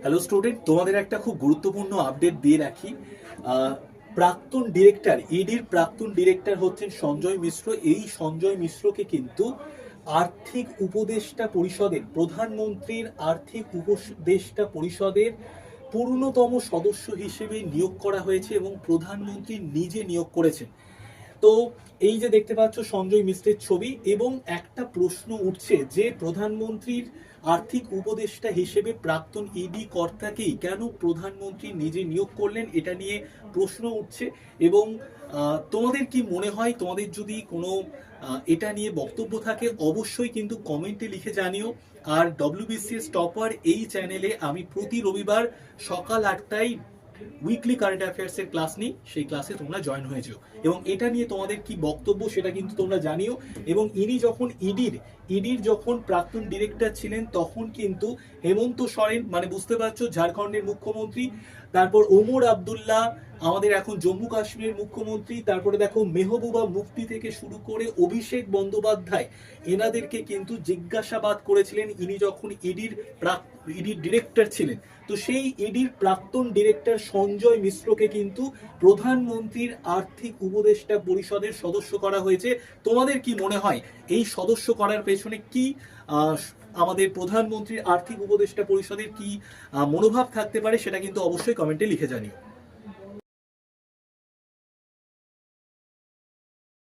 Hello student তোমাদের একটা খুব গুরুত্বপূর্ণ আপডেট দিয়ে রাখি। প্রাক্তন ডিরেক্টর ইডির প্রাক্তন ডিরেক্টর হচ্ছেন সঞ্জয় মিশ্র। এই সঞ্জয় মিশ্রকে কিন্তু আর্থিক উপদেষ্টা পরিষদের, প্রধানমন্ত্রীর আর্থিক উপদেষ্টা পরিষদের পূর্ণতম সদস্য হিসেবে নিয়োগ করা হয়েছে এবং প্রধানমন্ত্রী নিজে নিয়োগ করেছেন। তো এই যে দেখতে পাচ্ছ সঞ্জয় মিশ্রের ছবি এবং একটা প্রশ্ন উঠছে যে প্রধানমন্ত্রীর আর্থিক উপদেষ্টা হিসেবে প্রাক্তন ইডি কর্তাকেই কেন প্রধানমন্ত্রী নিজে নিয়োগ করলেন এটা নিয়ে প্রশ্ন উঠছে এবং তোমাদের কি মনে হয়? তোমাদের যদি কোনো এটা নিয়ে বক্তব্য থাকে, অবশ্যই কিন্তু কমেন্টে লিখে জানিও। আর ডব্লিউবিসিএস টপার এই চ্যানেলে আমি প্রতি রবিবার সকাল আটটায় উইকলি কারেন্ট অ্যাফেয়ার্স এর ক্লাস নিই, সেই ক্লাসে তোমরা জয়েন হয়ে এবং এটা নিয়ে তোমাদের কি বক্তব্য সেটা কিন্তু তোমরা জানিও। এবং ইনি যখন ইডির ইডির যখন প্রাক্তন ডিরেক্টর ছিলেন, তখন কিন্তু হেমন্ত সরেন মানে বুঝতে পারছ, ঝাড়খণ্ডের মুখ্যমন্ত্রী তারপর ওমর আবদুল্লাহ, আমাদের এখন জম্মু কাশ্মীরের মুখ্যমন্ত্রী, তারপরে দেখো মেহবুবা মুফতি থেকে শুরু করে অভিষেক বন্দ্যোপাধ্যায়, এনাদেরকে কিন্তু জিজ্ঞাসাবাদ করেছিলেন, ইনি যখন ইডির ইডির ডিরেক্টর ছিলেন। তো সেই ইডির প্রাক্তন ডিরেক্টর সঞ্জয় মিশ্রকে কিন্তু প্রধানমন্ত্রীর আর্থিক উপদেষ্টা পরিষদের সদস্য করা হয়েছে। তোমাদের কি মনে হয়, এই সদস্য করার পেছনে কি আমাদের প্রধানমন্ত্রীর আর্থিক উপদেষ্টা পরিষদের কি মনোভাব থাকতে পারে সেটা কিন্তু অবশ্যই কমেন্টে লিখে জানিও।